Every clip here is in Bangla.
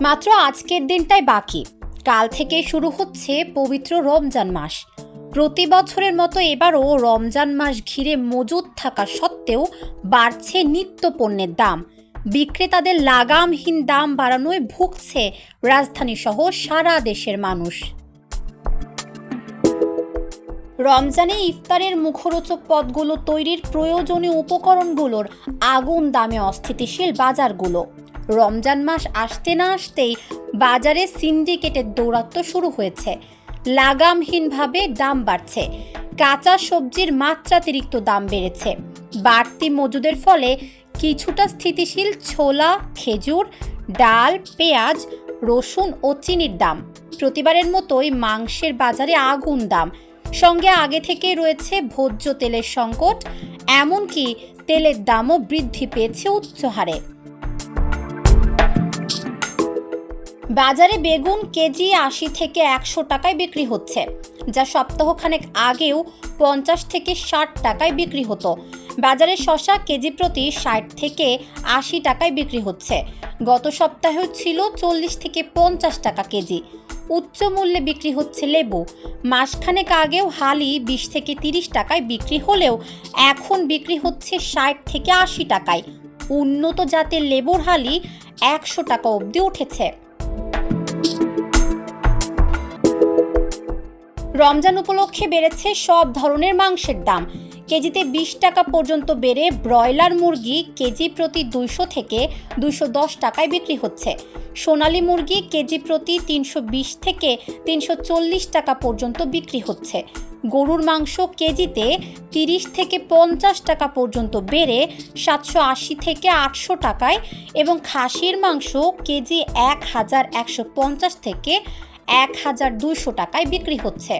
মাত্র আজকের দিনটাই বাকি। কাল থেকে শুরু হচ্ছে পবিত্র রমজান মাস। প্রতি বছরের মতো এবারও রমজান মাস ঘিরে মজুদ থাকা সত্ত্বেও বাড়ছে নিত্য পণ্যের দাম। বিক্রেতাদের লাগামহীন দাম বাড়ানোয় ভুগছে রাজধানী সহ সারা দেশের মানুষ। রমজানে ইফতারের মুখরোচক পদগুলো তৈরির প্রয়োজনীয় উপকরণগুলোর আগুন দামে অস্থিতিশীল বাজারগুলো। রমজান মাস আসতে না আসতেই বাজারে সিন্ডিকেটের দৌরাত্ম্য শুরু হয়েছে। লাগামহীনভাবে দাম বাড়ছে। কাঁচা সবজির মাত্রাতিরিক্ত দাম বেড়েছে। বাড়তি মজুদের ফলে কিছুটা স্থিতিশীল ছোলা, খেজুর, ডাল, পেঁয়াজ, রসুন ও চিনির দাম। প্রতিবারের মতোই মাংসের বাজারে আগুন দাম। সঙ্গে আগে থেকেই রয়েছে ভোজ্য তেলের সংকট, এমনকি তেলের দামও বৃদ্ধি পেয়েছে উচ্চ হারে। বাজারে বেগুন কেজি আশি থেকে একশো টাকায় বিক্রি হচ্ছে, যা সপ্তাহখানেক আগেও পঞ্চাশ থেকে ষাট টাকায় বিক্রি হতো। বাজারে শশা কেজি প্রতি ষাট থেকে আশি টাকায় বিক্রি হচ্ছে। গত সপ্তাহেও ছিল চল্লিশ থেকে পঞ্চাশ টাকা কেজি। উচ্চ মূল্যে বিক্রি হচ্ছে লেবু। মাসখানেক আগেও হালি বিশ থেকে তিরিশ টাকায় বিক্রি হলেও এখন বিক্রি হচ্ছে ষাট থেকে আশি টাকায়। উন্নত জাতের লেবুর হালি একশো টাকা অবধি উঠেছে। রমজান উপলক্ষে বেড়েছে সব ধরনের মাংসের দাম। কেজিতে বিশ টাকা পর্যন্ত বেড়ে ব্রয়লার মুরগি কেজি প্রতি দুইশো থেকে দুইশো দশ টাকায় বিক্রি হচ্ছে। সোনালী মুরগি কেজি প্রতি তিনশো বিশ থেকে তিনশো চল্লিশ টাকা পর্যন্ত বিক্রি হচ্ছে। গরুর মাংস কেজিতে তিরিশ থেকে পঞ্চাশ টাকা পর্যন্ত বেড়ে সাতশো আশি থেকে আটশো টাকায় এবং খাসির মাংস কেজি এক হাজার একশো পঞ্চাশ থেকে এক হাজার দুইশো টাকায় বিক্রি হচ্ছে।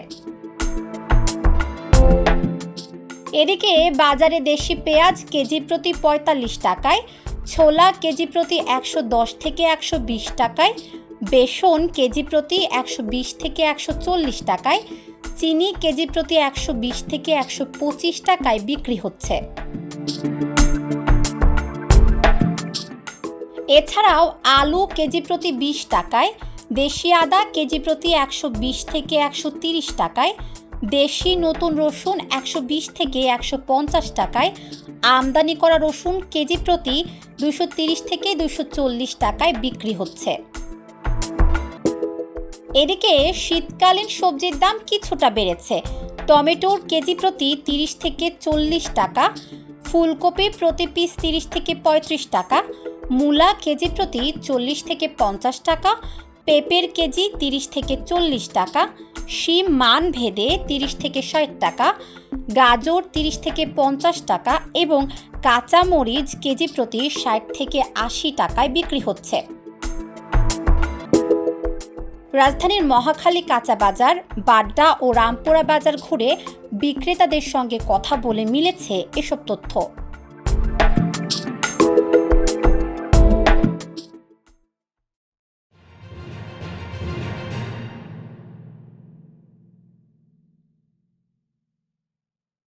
এদিকে বাজারে দেশি পেঁয়াজ কেজি প্রতি পঁয়তাল্লিশ টাকায়, ছোলা কেজি প্রতি একশো দশ থেকে একশো বিশ টাকায়, বেসন কেজি প্রতি একশো বিশ থেকে একশো চল্লিশ টাকায়, চিনি কেজি প্রতি একশো বিশ থেকে একশো পঁচিশ টাকায় বিক্রি হচ্ছে। এছাড়াও আলু কেজি প্রতি বিশ টাকায় দেশি আদা কেজি প্রতি একশো বিশ থেকে একশো তিরিশ টাকায়, দেশি নতুন রসুন একশো বিশ থেকে একশো পঞ্চাশ টাকায়, আমদানি করা রসুন কেজি প্রতি দুশো তিরিশ থেকে দুশো চল্লিশ টাকায় বিক্রি হচ্ছে। এদিকে শীতকালীন সবজির দাম কিছুটা বেড়েছে। টমেটোর কেজি প্রতি তিরিশ থেকে চল্লিশ টাকা, ফুলকপি প্রতি পিস তিরিশ থেকে পঁয়ত্রিশ টাকা, মূলা কেজি প্রতি চল্লিশ থেকে পঞ্চাশ টাকা পেঁপের কেজি তিরিশ থেকে চল্লিশ টাকা, শিম মান ভেদে তিরিশ থেকে ষাট টাকা, গাজর তিরিশ থেকে পঞ্চাশ টাকা এবং কাঁচা মরিচ কেজি প্রতি ষাট থেকে আশি টাকায় বিক্রি হচ্ছে। রাজধানীর মহাখালী কাঁচা বাজার, বাড্ডা ও রামপুরা বাজার ঘুরে বিক্রেতাদের সঙ্গে কথা বলে মিলেছে এসব তথ্য।